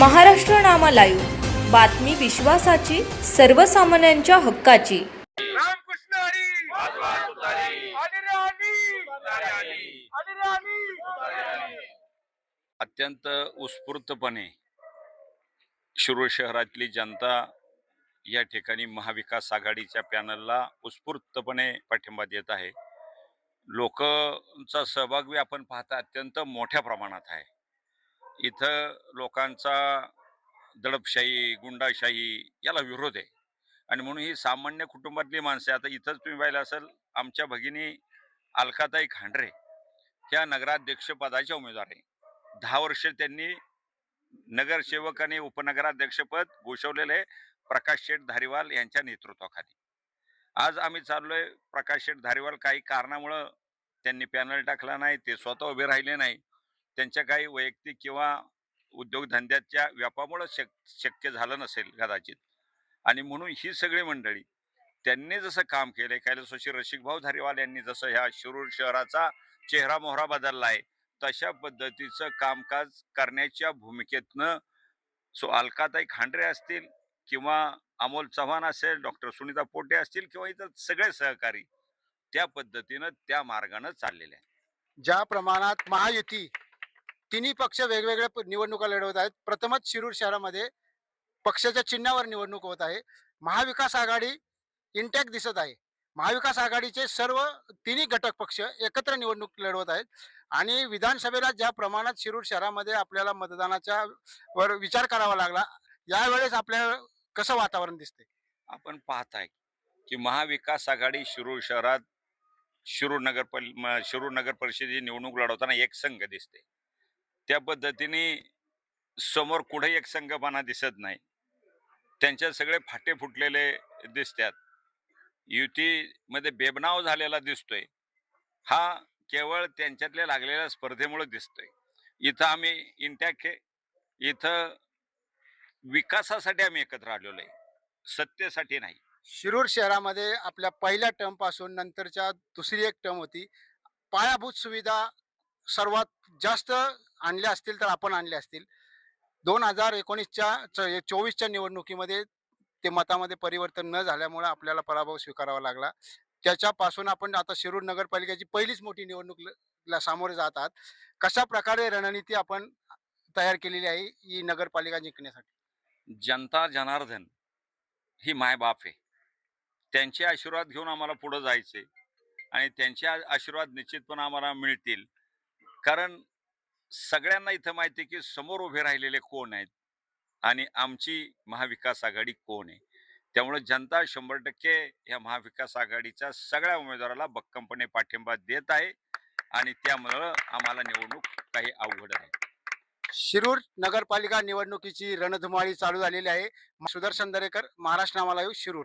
महाराष्ट्र नामा live बातमी विश्वासाची सर्वसामान्यांच्या हक्काची. रामकृष्ण हरी. हरी रे हरी हरी रे हरी अत्यंत उत्स्फूर्तपणे शिरूर शहरातली जनता या ठिकाणी महाविकास आघाडीच्या पॅनलला उत्स्फूर्तपणे पाठिंबा देत आहे. लोकांचा सहभाग बी आपण पाहता अत्यंत मोठ्या प्रमाणात आहे. इथं लोकांचा दडपशाही गुंडाशाही याला विरोध आहे. आणि म्हणून ही सामान्य कुटुंबातली माणसं आता इथंच तुम्ही पाहिलं असेल आमच्या भगिनी अलकाताई खांडरे ह्या नगराध्यक्षपदाच्या उमेदवार आहे. दहा वर्ष त्यांनी नगरसेवक आणि उपनगराध्यक्षपद आहे प्रकाश शेठ धारीवाल यांच्या नेतृत्वाखाली. आज आम्ही चाललोय प्रकाश शेठ धारीवाल काही कारणामुळं त्यांनी पॅनल टाकला नाही ते स्वतः उभे राहिले नाही. त्यांच्या काही वैयक्तिक किंवा उद्योगधंद्याच्या व्यापामुळं शक शक्य झालं नसेल कदाचित. आणि म्हणून ही सगळी मंडळी त्यांनी जसं काम केलं कैलासवासी रसिकभाऊ धारीवाल यांनी जसं ह्या शिरूर शहराचा चेहरा मोहरा बदलला आहे तशा पद्धतीचं कामकाज करण्याच्या भूमिकेतनं सो अलकाताई खांडरे असतील किंवा अमोल चव्हाण असेल डॉक्टर सुनीता पोटे असतील किंवा इतर सगळे सहकारी त्या पद्धतीनं त्या मार्गानं चाललेले आहे ज्या प्रमाणात महायुती तिन्ही पक्ष वेगवेगळ्या प- निवडणुका लढवत आहेत. प्रथमच शिरूर शहरामध्ये पक्षाच्या चिन्हावर निवडणूक होत आहे. महाविकास आघाडी इंटॅक्ट दिसत आहे. महाविकास आघाडीचे सर्व तिन्ही घटक पक्ष एकत्र निवडणूक लढवत आहेत. आणि विधानसभेला ज्या प्रमाणात शिरूर शहरामध्ये आपल्याला मतदानाच्या वर विचार करावा लागला यावेळेस आपल्याला कसं वातावरण दिसते आपण पाहताय की महाविकास आघाडी शिरूर शहरात शिरूर नगर पल म- शिरूर नगर परिषदेची निवडणूक लढवताना एक संघ दिसते त्या पद्धतीने समोर कुठे एक संघपणा दिसत नाही. त्यांच्या सगळे फाटे फुटलेले दिसतात. युतीमध्ये बेबनाव झालेला दिसतोय. हा केवळ त्यांच्यातल्या लागलेल्या स्पर्धेमुळे दिसतोय. इथं आम्ही इंटॅक इथं विकासासाठी आम्ही एकत्र आलेलो आहे. सत्तेसाठी नाही. शिरूर शहरामध्ये आपल्या पहिल्या टर्मपासून नंतरच्या दुसरी एक टर्म होती. पायाभूत सुविधा सर्वात जास्त आणल्या असतील तर आपण आणल्या असतील. दोन हजार एकोणीसच्या चोवीसच्या निवडणुकीमध्ये ते मतामध्ये परिवर्तन न झाल्यामुळे आपल्याला पराभव स्वीकारावा लागला. त्याच्यापासून आपण आता शिरूर नगरपालिकेची पहिलीच मोठी निवडणूक ल- ला सामोरे जात आहात. कशा प्रकारे रणनीती आपण तयार केलेली आहे ही नगरपालिका जिंकण्यासाठी? जनता जनार्दन ही मायबाप आहे. त्यांचे आशीर्वाद घेऊन आम्हाला पुढे जायचे आणि त्यांचे आशीर्वाद निश्चितपणे आम्हाला मिळतील. कारण सगळ्यांना इथं माहिती आहे की समोर उभे राहिलेले कोण आहेत? आणि आमची महाविकास आघाडी कोण आहे? त्यामुळे जनता शंभर टक्के या महाविकास आघाडीच्या सगळ्या उमेदवाराला भक्कमपणे पाठिंबा देत आहे आणि त्यामुळं आम्हाला निवडणूक काही अवघड आहे शिरूर नगरपालिका निवडणुकीची रणधुमाळी चालू झालेली आहे. सुदर्शन दरेकर महाराष्ट्र नामा येऊ शिरूर.